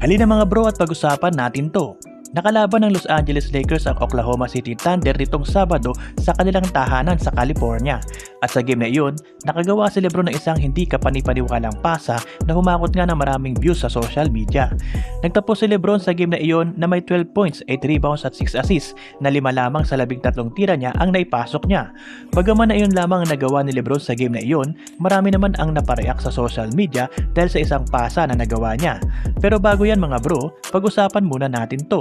Halina mga bro at pag-usapan natin to. Nakalaban ng Los Angeles Lakers ang Oklahoma City Thunder nitong Sabado sa kanilang tahanan sa California. At sa game na iyon, nakagawa si Lebron ng isang hindi kapanipaniwalang pasa na humakot nga ng maraming views sa social media. Nagtapos si Lebron sa game na iyon na may 12 points, 8 rebounds at 6 assists na lima lamang sa labing tatlong tira niya ang naipasok niya. Bagaman na iyon lamang ang nagawa ni Lebron sa game na iyon, marami naman ang napareak sa social media dahil sa isang pasa na nagawa niya. Pero bago yan mga bro, pag-usapan muna natin to.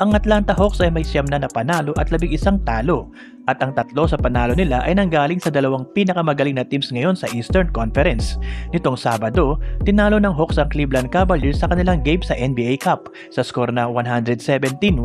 Ang Atlanta Hawks ay may siyam na napanalo at labing isang talo. At ang tatlo sa panalo nila ay nanggaling sa dalawang pinakamagaling na teams ngayon sa Eastern Conference. Nitong Sabado, tinalo ng Hawks ang Cleveland Cavaliers sa kanilang game sa NBA Cup sa score na 117-101.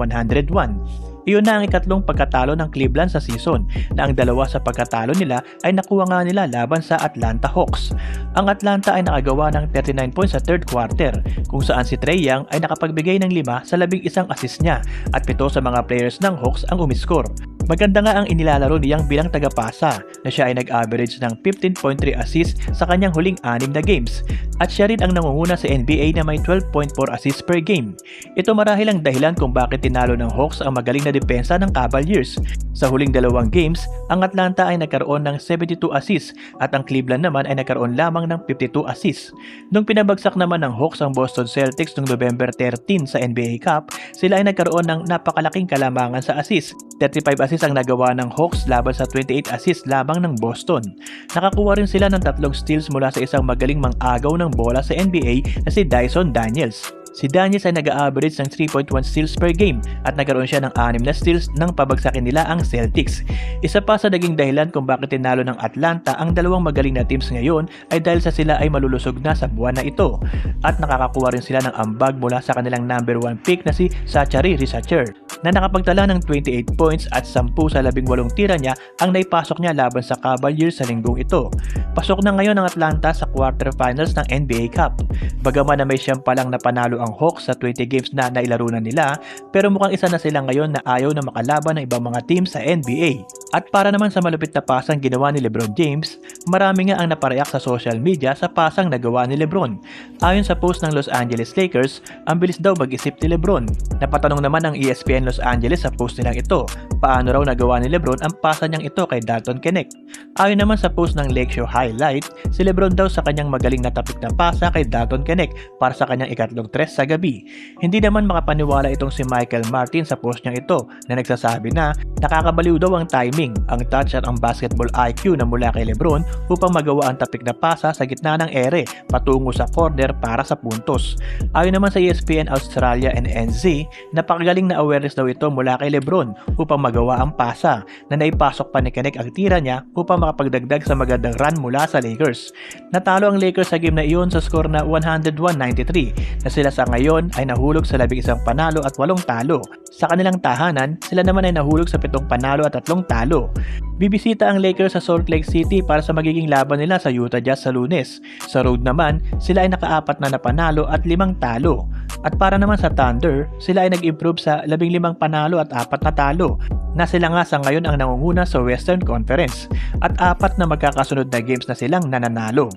Iyon na ang ikatlong pagkatalo ng Cleveland sa season na ang dalawa sa pagkatalo nila ay nakuha nga nila laban sa Atlanta Hawks. Ang Atlanta ay nakagawa ng 39 points sa third quarter kung saan si Trey Young ay nakapagbigay ng 5 sa labing isang assist niya at pito sa mga players ng Hawks ang umiskor. Maganda nga ang inilalaro niyang bilang tagapasa na siya ay nag-average ng 15.3 assists sa kanyang huling anim na games at siya rin ang nangunguna sa NBA na may 12.4 assists per game. Ito marahil ang dahilan kung bakit tinalo ng Hawks ang magaling na depensa ng Cavaliers. Sa huling dalawang games, ang Atlanta ay nagkaroon ng 72 assists at ang Cleveland naman ay nagkaroon lamang ng 52 assists. Nung pinabagsak naman ng Hawks ang Boston Celtics noong November 13 sa NBA Cup, sila ay nagkaroon ng napakalaking kalamangan sa assists. 35 assists ang nagawa ng Hawks laban sa 28 assists lamang ng Boston. Nakakuha rin sila ng tatlong steals mula sa isang magaling mang-agaw ng bola sa NBA na si Dyson Daniels. Si Daniels ay nag-average ng 3.1 steals per game at nagkaroon siya ng 6 na steals nang pabagsakin nila ang Celtics. Isa pa sa naging dahilan kung bakit tinalo ng Atlanta ang dalawang magaling na teams ngayon ay dahil sa sila ay malulusog na sa buwan na ito at nakakakuha rin sila ng ambag mula sa kanilang number 1 pick na si Zachary Risacher na nakapagtala ng 28 points at 10 sa 18 tira niya ang naipasok niya laban sa Cavaliers sa linggong ito. Pasok na ngayon ang Atlanta sa quarterfinals ng NBA Cup. Bagaman na may siyam palang napanalo ang Hawks sa 20 games na nailaro na nila, pero mukhang isa na sila ngayon na ayaw na makalaban ng ibang mga team sa NBA. At para naman sa malupit na pasang ginawa ni Lebron James, marami nga ang napareak sa social media sa pasang nagawa ni Lebron. Ayon sa post ng Los Angeles Lakers, ang bilis daw mag-isip ni Lebron. Napatanong naman ng E Los Angeles sa post nilang ito, paano raw nagawa ni Lebron ang pasa niyang ito kay Dalton Kennect. Ayon naman sa post ng Lake Show Highlight, si Lebron daw sa kanyang magaling na tapik na pasa kay Dalton Kennect para sa kanyang ikatlong tres sa gabi. Hindi naman makapaniwala itong si Michael Martin sa post niyang ito na nagsasabi na nakakabaliw daw ang timing, ang touch at ang basketball IQ na mula kay Lebron upang magawa ang tapik na pasa sa gitna ng ere patungo sa corner para sa puntos. Ayon naman sa ESPN Australia and NZ, napakagaling na awareness daw ito mula kay Lebron upang magawa ang pasa na naipasok pa ni Kennect ang tira niya upang makapagdagdag sa magandang run mula sa Lakers. Natalo ang Lakers sa game na iyon sa score na 101-93 na sila sa ngayon ay nahulog sa labing isang panalo at walong talo. Sa kanilang tahanan, sila naman ay nahulog sa pitong panalo at tatlong talo. Bibisita ang Lakers sa Salt Lake City para sa magiging laban nila sa Utah Jazz sa lunes. Sa road naman, sila ay nakaapat na napanalo at limang talo. At para naman sa Thunder, sila ay nag-improve sa labing limang panalo at apat na talo na sila nga sa ngayon ang nangunguna sa Western Conference at apat na magkakasunod na games na silang nananalo.